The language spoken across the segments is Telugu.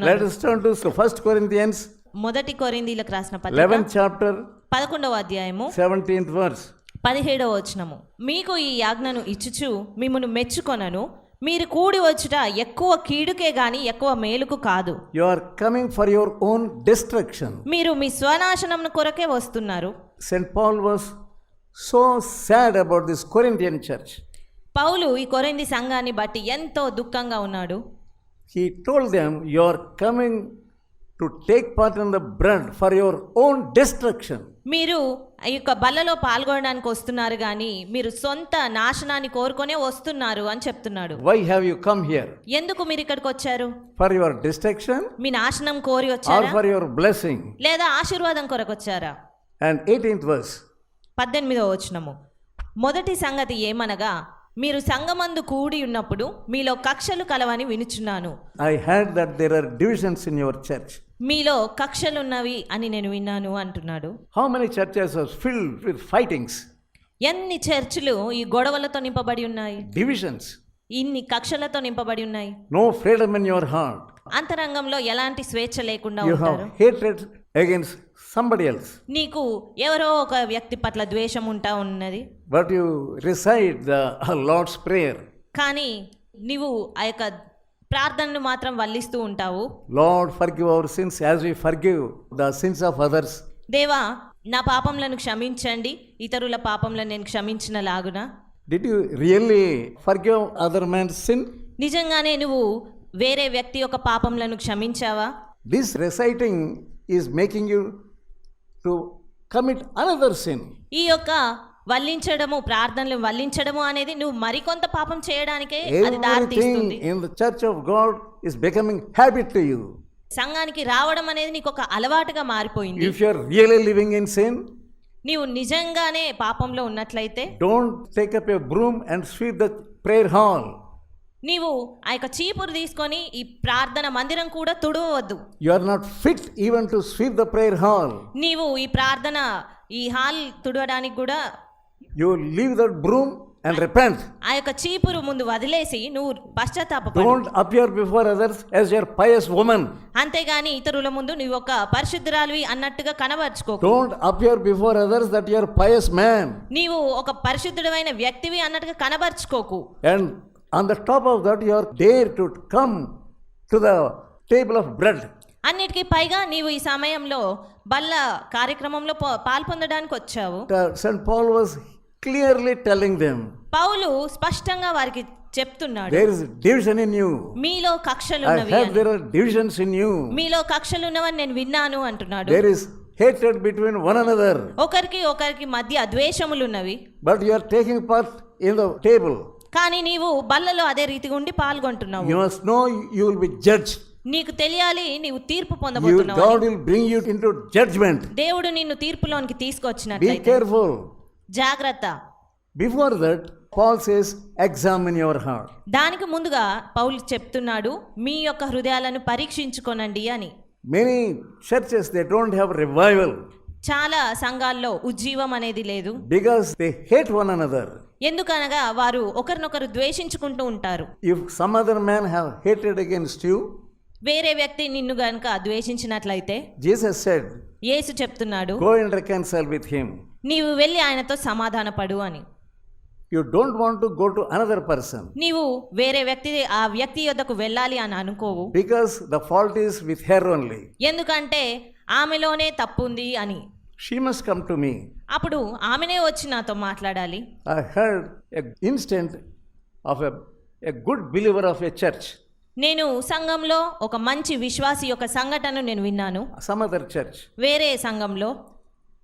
Let us turn to First Corinthians, మొదటి కొరిందీలకు రాసిన పత్రిక 11th chapter, పదకొండవ అధ్యాయము 17th verse. పదిహేడవ వచనము మీకు ఈ యాజ్ఞను ఇచ్చుచు మిమ్మను మెచ్చుకొనను మీరు కూడి వచ్చుట ఎక్కువ కీడుకే గాని ఎక్కువ మేలుకు కాదు You are coming for your own destruction. మీరు మీ స్వనాశనం కొరకే వస్తున్నారు St. Paul was so sad about this Corinthian church. పౌలు ఈ కొరింది సంఘాన్ని బట్టి ఎంతో దుఃఖంగా ఉన్నాడు he told them you are coming to take part in the brand for your own destruction మీరు ఈ యొక్క బల్లలో పాల్గొనడానికి వస్తున్నారు కానీ మీరు సొంత నాశనాన్ని కోరుకునే వస్తున్నారు అని చెప్తున్నాడు. వై హావ్ కమ్ హియర్ ఎందుకు మీరు ఇక్కడికి వచ్చారు? ఫర్ యువర్ డిస్ట్రక్షన్ మీ నాశనం కోరి వచ్చారు? ఫర్ యువర్ బ్లెస్సింగ్ లేదా ఆశీర్వాదం కొరకు వచ్చారా? అండ్ ఎయిటీన్త్ వర్స్ పద్దెనిమిదవ వచనము. మొదటి సంగతి ఏమనగా మీరు సంగమందు కూడి ఉన్నప్పుడు మీలో కక్షలు కలవని వినుచున్నాను. I heard that there are divisions in your church మీలో కక్షలు ఉన్నవి అని నేను విన్నాను అంటున్నాడు. How many churches are filled with fightings ఎన్ని చర్చిలు ఈ గొడవలతో నింపబడి ఉన్నాయి? డివిజన్స్ ఇన్ని కక్షలతో నింపబడి ఉన్నాయి. No freedom in your heart అంతరంగంలో ఎలాంటి స్వేచ్ఛ లేకుండా ఉంటారు? హేట్రెడ్ against somebody else, నీకు ఎవరో ఒక వ్యక్తి పట్ల ద్వేషం ఉంటా ఉన్నది but you recite the Lord's Prayer. కానీ నీవు ఆ యొక్క ప్రార్థనను మాత్రం వల్లిస్తూ ఉంటావు Lord, forgive our sins as we forgive the sins of others. దేవా నా పాపంలను క్షమించండి ఇతరుల పాపంలను నేను క్షమించిన లాగున Did you really forgive other man's sin? నిజంగానే నువ్వు వేరే వ్యక్తి యొక్క పాపంలను క్షమించావా This reciting is making you to commit another sin ఈ యొక్క వల్లించడము ప్రార్థనలు వల్లించడము అనేది నువ్వు మరికొంత పాపం చేయడానికే అది దారితీస్తుంది in church of God is becoming habit to you సంఘానికి రావడం అనేది నీకు ఒక అలవాటుగా మారిపోయింది. If you living in sin నీవు నిజంగానే పాపంలో ఉన్నట్లయితే don't take up your broom and sweep the prayer hall నీవు ఆ యొక్క చీపురు తీసుకొని ఈ ప్రార్థన మందిరం కూడా తుడవద్దు You are not fit even to sweep the prayer hall. నీవు ఈ ప్రార్థన ఈ హాల్ తుడవడానికి కూడా You leave that broom and repent. ఆ యొక్క చీపురు ముందు వదిలేసి నువ్వు పశ్చాత్తాపడు Don't appear before others as your pious woman. అంతేగాని ఇతరుల ముందు నువ్వు ఒక పరిశుద్ధురాలివి అన్నట్టుగా కనబరుచుకోకు Don't appear before others that you are pious man. నీవు ఒక పరిశుద్ధుడమైన వ్యక్తివి అన్నట్టుగా కనబరుచుకోకు And on the top of that you are dare to come to the table of bread అన్నిటికీ పైగా నీవు ఈ సమయంలో బల్ల కార్యక్రమంలో పాల్పొందడానికి వచ్చావు. Saint Paul was clearly telling them Paul స్పష్టంగా వారికి చెప్తున్నాడు. There is division in you మీలో కక్షలు ఉన్నవి I there are divisions in you మీలో కక్షలు ఉన్నవని నేను విన్నాను అంటున్నాడు. There is hatred between one another ఒకరికి ఒకరికి మధ్య ద్వేషములు ఉన్నవి but you are taking part in the table కానీ నీవు బల్లలో అదే రీతిగా ఉండి పాల్గొంటున్నావు. You must know you will be judge నీకు తెలియాలి నీవు తీర్పు పొందబోతున్నావు God will bring you into judgement దేవుడు నిన్ను తీర్పులోనికి తీసుకొచ్చినట్లయితే. బి కేర్ఫుల్ జాగ్రత్త. Before that Paul says examine your heart దానికి ముందుగా పౌల్ చెప్తున్నాడు మీ యొక్క హృదయాలను పరీక్షించుకోనండి అని. Many churches they don't have revival చాలా సంఘాల్లో ఉజ్జీవం అనేది లేదు. Because they hate one another ఎందుకనగా వారు ఒకరినొకరు ద్వేషించుకుంటూ ఉంటారు. If some other man have hated against you వేరే వ్యక్తి నిన్ను గనుక ద్వేషించినట్లయితే జీసస్ సెడ్ యేసు చెప్తున్నాడు go and reconcile with him నీవు వెళ్ళి ఆయనతో సమాధానపడు అని. You don't want to go to another person నీవు వేరే వ్యక్తి ఆ వ్యక్తి యొద్దకు వెళ్ళాలి అని అనుకోవు. Because the fault is with her only ఎందుకంటే ఆమెలోనే తప్పు ఉంది అని She must come to me. అప్పుడు ఆమెనే వచ్చి నాతో మాట్లాడాలి I heard an instant of a, a good believer of a church, నేను సంఘంలో ఒక మంచి విశ్వాసి యొక్క సంఘటన నేను విన్నాను some other church. వేరే సంఘంలో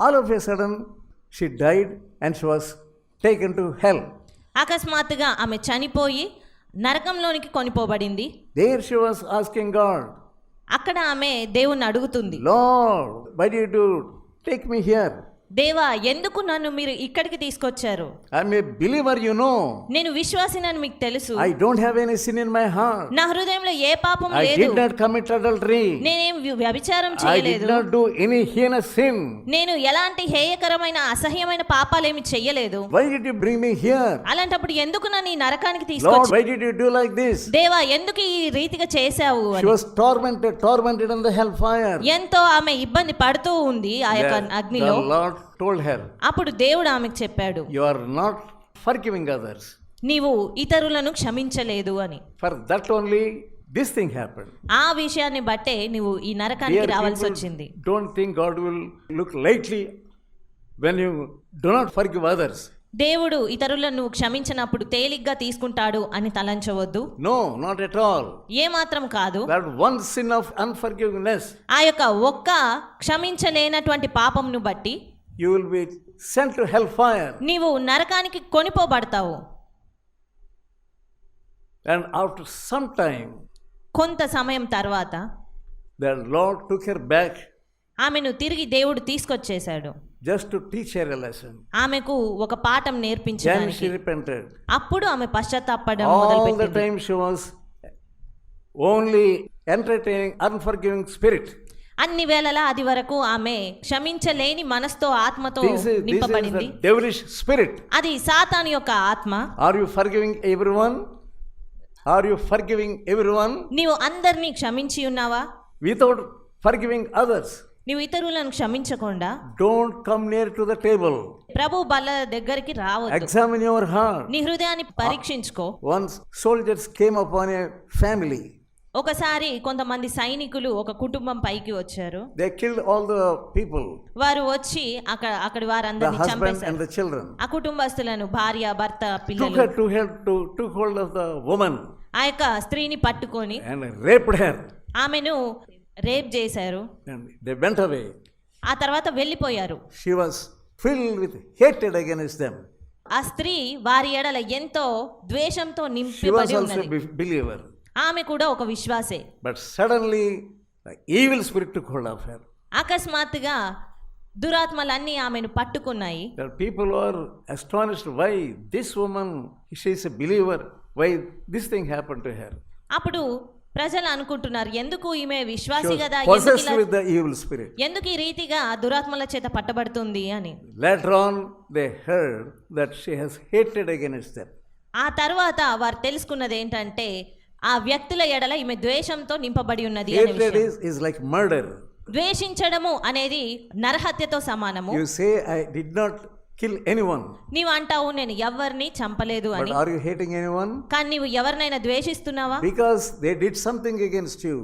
All of a sudden, she died and she was taken to hell. అకస్మాత్తుగా ఆమె చనిపోయి నరకంలోనికి కొనిపోబడింది There she was asking God, అక్కడ ఆమె దేవుణ్ణి అడుగుతుంది. Lord do take me here దేవా ఎందుకు నన్ను మీరు ఇక్కడికి తీసుకొచ్చారు? I may believer you know నేను విశ్వాసినని మీకు తెలుసు. I don't have any sin in my heart నా హృదయంలో ఏ పాపం లేదు. I did not commit adultery నేను ఏం వ్యభిచారం చేయలేదు I did not do any హీన సిన్ నేను ఎలాంటి హేయకరమైన అసహ్యమైన పాపాలు ఏమీ చేయలేదు why did you bring me here అలాంటప్పుడు ఎందుకు నన్ను ఈ నరకానికి తీసుకొచ్చావు why did you do like this దేవా ఎందుకు ఈ రీతిగా చేసావు అని? She was tormented tormented in the hell fire ఎంతో ఆమె ఇబ్బంది పడుతూ ఉంది ఆ యొక్క అగ్నిలో. Told her, అప్పుడు దేవుడు ఆమెకు చెప్పాడు You are not forgiving others. నీవు ఇతరులను క్షమించలేదు అని For that only this thing happened. ఆ విషయాన్ని బట్టే నువ్వు ఈ నరకానికి రావాల్సి వచ్చింది don't think God will look lightly when you do not forgive others. దేవుడు ఇతరులను నువ్వు క్షమించినప్పుడు తేలిగ్గా తీసుకుంటాడు అని తలంచవద్దు No, not at all. ఏ మాత్రం కాదు one sin of unforgiveness, ఆ యొక్క ఒక్క క్షమించలేనటువంటి పాపంను బట్టి you will be sent to hellfire. నీవు నరకానికి కొనిపోబడతావు And after some time, కొంత సమయం తర్వాత the Lord took her back ఆమెను తిరిగి దేవుడు తీసుకొచ్చేశాడు just to teach her a lesson. ఆమెకు ఒక పాఠం నేర్పించడానికి she repented. అప్పుడు ఆమె పశ్చాత్తాపడం All the మొదలుపెట్టింది time she was only entertaining unforgiving spirit. అన్ని వేళలా అది వరకు ఆమె క్షమించలేని మనస్తో ఆత్మతో నింపబడింది. స్పిరిట్ అది సాతాని యొక్క ఆత్మ. Are you forgiving every one are you forgiving every one నీవు అందరినీ క్షమించి ఉన్నావా? వితౌట్ ఫర్ గివింగ్ అదర్స్ నీవు ఇతరులను క్షమించకుండా don't come near to the table ప్రభు బల్ల దగ్గరికి రావు ఎగ్జామిన్ యువర్ హార్ట్ నీ హృదయాన్ని పరీక్షించుకో. Once soldiers came up on a family ఒకసారి కొంతమంది సైనికులు ఒక కుటుంబం పైకి వచ్చారు. దే ఆల్ పీపుల్ వారు వచ్చి అక్కడ అక్కడ వారందరిని చంపేశారు. ఆ కుటుంబస్తులను భార్య భర్త పిల్లలు ఆ యొక్క స్త్రీని పట్టుకొని ఆమెను రేప్ చేశారు. ఆ తర్వాత వెళ్ళిపోయారు. She was with hated against them ఆ స్త్రీ వారి ఎడల ఎంతో ద్వేషంతో నింపి బిలీవర్ ఆమె కూడా ఒక విశ్వాసే. But suddenly evil spirit to hold అకస్మాత్తుగా దురాత్మలన్నీ ఆమెను పట్టుకున్నాయి. People are astonished why this woman she is a believer why this thing happen to her అప్పుడు ప్రజలు అనుకుంటున్నారు ఎందుకు ఈమె విశ్వాసి కదా? పొసెస్డ్ విత్ ఈవిల్ స్పిరిట్ ఎందుకు ఈ రీతిగా దురాత్మల చేత పట్టబడుతుంది అని. Later on they heard that she has hated against that ఆ తర్వాత వారు తెలుసుకున్నది ఏంటంటే ఆ వ్యక్తుల ఎడల ఈమె ద్వేషంతో నింపబడి ఉన్నది is like murder. ద్వేషించడము అనేది నరహత్యతో సమానము You say, I did not kill anyone, నీవు అంటావు నేను ఎవరిని చంపలేదు అని are you hating anyone? కానీ నీవు ఎవరినైనా ద్వేషిస్తున్నావా Because they did something against you.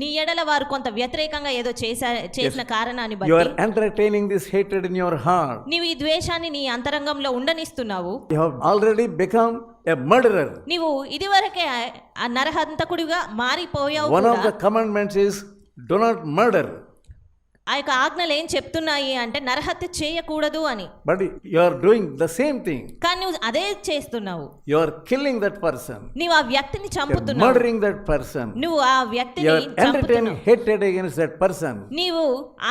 నీ ఎడల వారు కొంత వ్యతిరేకంగా ఏదో చేశా చేసిన కారణాన్ని You బట్టి are entertaining this hatred in your heart. నీవు ఈ ద్వేషాన్ని నీ అంతరంగంలో ఉండనిస్తున్నావు You have already become a murderer. నీవు ఇదివరకే నరహంతకుడిగా మారిపోయావు of కూడా. the commandments is do not murder. ఆ యొక్క ఆజ్ఞలు ఏం చెప్తున్నాయి అంటే నరహత్య చేయకూడదు అని. But you doing the same thing కానీ నువ్వు అదే చేస్తున్నావు. యు కిల్లింగ్ దట్ పర్సన్ నువ్వు ఆ వ్యక్తిని చంపుతున్నావు. మర్డరింగ్ దట్ పర్సన్ నువ్వు ఆ వ్యక్తిని దట్ పర్సన్ నీవు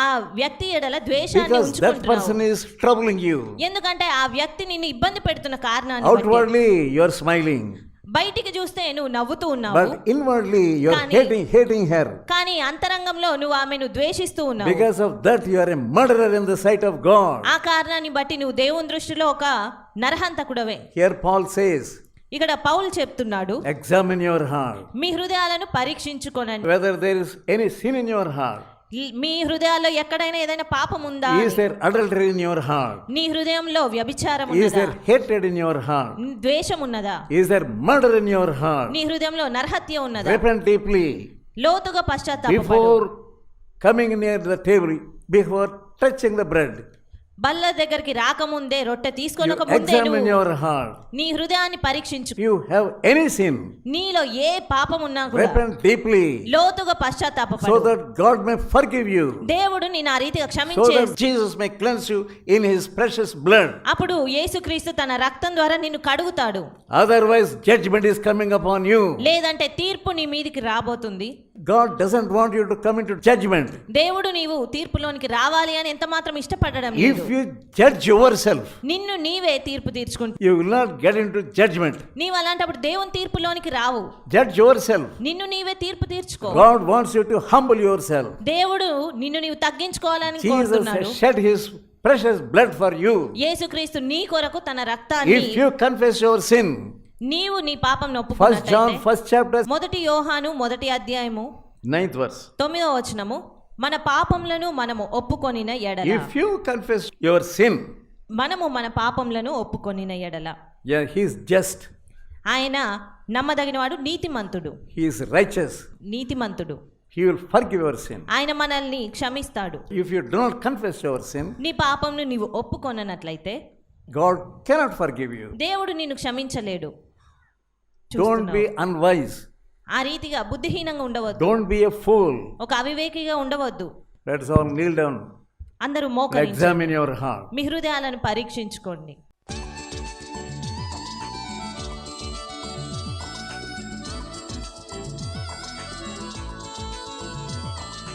ఆ వ్యక్తి ఎడల ద్వేషాన్ని ఉంచుకుంటున్నావు. బికాజ్ ఎందుకంటే ఆ వ్యక్తి నిన్ను ఇబ్బంది పెడుతున్న కారణాన్ని అవుట్వర్డ్లీ యు స్మైలింగ్ బయటికి చూస్తే నువ్వు నవ్వుతూ ఉన్నావు. Inwardly your hating hating her కానీ అంతరంగంలో నువ్వు ఆమెను ద్వేషిస్తూ ఉన్నావు. Because of that you are a murderer the sight of ఆ కారణాన్ని బట్టి నువ్వు దేవుని దృష్టిలో ఒక నరహంతకుడవే. హియర్ పాల్ సేస్ ఇక్కడ పౌల్ చెప్తున్నాడు ఎగ్జామిన్ యువర్ హార్ట్ మీ హృదయాలను పరీక్షించుకోనండి. Whether there is any sin in your heart మీ హృదయాల్లో ఎక్కడైనా ఏదైనా పాపం ఉందా is there adultery in your heart నీ హృదయంలో వ్యభిచారం ఉందా is there hated in your heart ద్వేషం ఉన్నదా? Is there murder in your heart నీ హృదయంలో నరహత్య ఉన్నదా? రిపెంట్ డీప్లీ లోతుగా పశ్చాత్తాపపడు. Before coming near the table before touching the bread బల్ల దగ్గరికి రాకముందే రొట్టె తీసుకొని ఒక ఎగ్జామిన్ నీ హృదయాన్ని పరీక్షించు. యు హావ్ ఎనీ సిన్ నీలో ఏ పాపం ఉన్నా కూడా లోతుగా పశ్చాత్తాపపడు. So that God forgive you దేవుడు నిన్న ఆ రీతిగా క్షమించే so that Jesus in his precious blood అప్పుడు యేసుక్రీస్తు తన రక్తం ద్వారా నిన్ను కడుగుతాడు. Otherwise judgement is coming upon you లేదంటే తీర్పు నీ మీదకి రాబోతుంది. God doesn't want you to commit to judgement దేవుడు నీవు తీర్పులోనికి రావాలి అని ఎంత మాత్రం ఇష్టపడడం లేదు. If you judge yourself నిన్ను నీవే తీర్పు తీర్చుకుంటూ you will not get into judgement నీవు అలాంటప్పుడు దేవుని తీర్పులోనికి రావు. జడ్జ్ యువర్ సెల్ఫ్ నిన్ను నీవే తీర్పు తీర్చుకో. God wants you to humble yourself దేవుడు నిన్ను నీవు తగ్గించుకోవాలని కోరుతున్నాడు. Shed his precious blood for you యేసుక్రీస్తు నీ కొరకు తన రక్తాన్ని if you confess your sin నీవు నీ పాపం ఒప్పుకున్నట్లయితే ఫస్ట్ జాన్ ఫస్ట్ చాప్టర్ మొదటి యోహాను మొదటి అధ్యాయము 9th వర్స్ తొమ్మిదో వచనము మన పాపములను మనము ఒప్పుకొనిన ఎడల. If you confess your sin మనము మన పాపములను ఒప్పుకొనిన ఎడల. యా హి ఇస్ జస్ట్ ఆయన నమ్మదగినవాడు నీతిమంతుడు. హి ఇస్ రైచస్ నీతిమంతుడు. He will forgive your sin ఆయన మనల్ని క్షమిస్తాడు. If you do not confess your sin నీ పాపమును నీవు ఒప్పుకొననట్లయితే గాడ్ కెనాట్ ఫర్గివ్ యు దేవుడు నిన్ను క్షమించలేడు. డోంట్ బి అన్వైజ్ ఆ రీతిగా బుద్ధిహీనంగా ఉండవద్దు. Don't be a fool. ఒక అవివేకిగా ఉండవద్దు. Us all. Kneel down. అందరూ మోకరించి examine your heart. మీ హృదయాలను పరీక్షించుకోండి.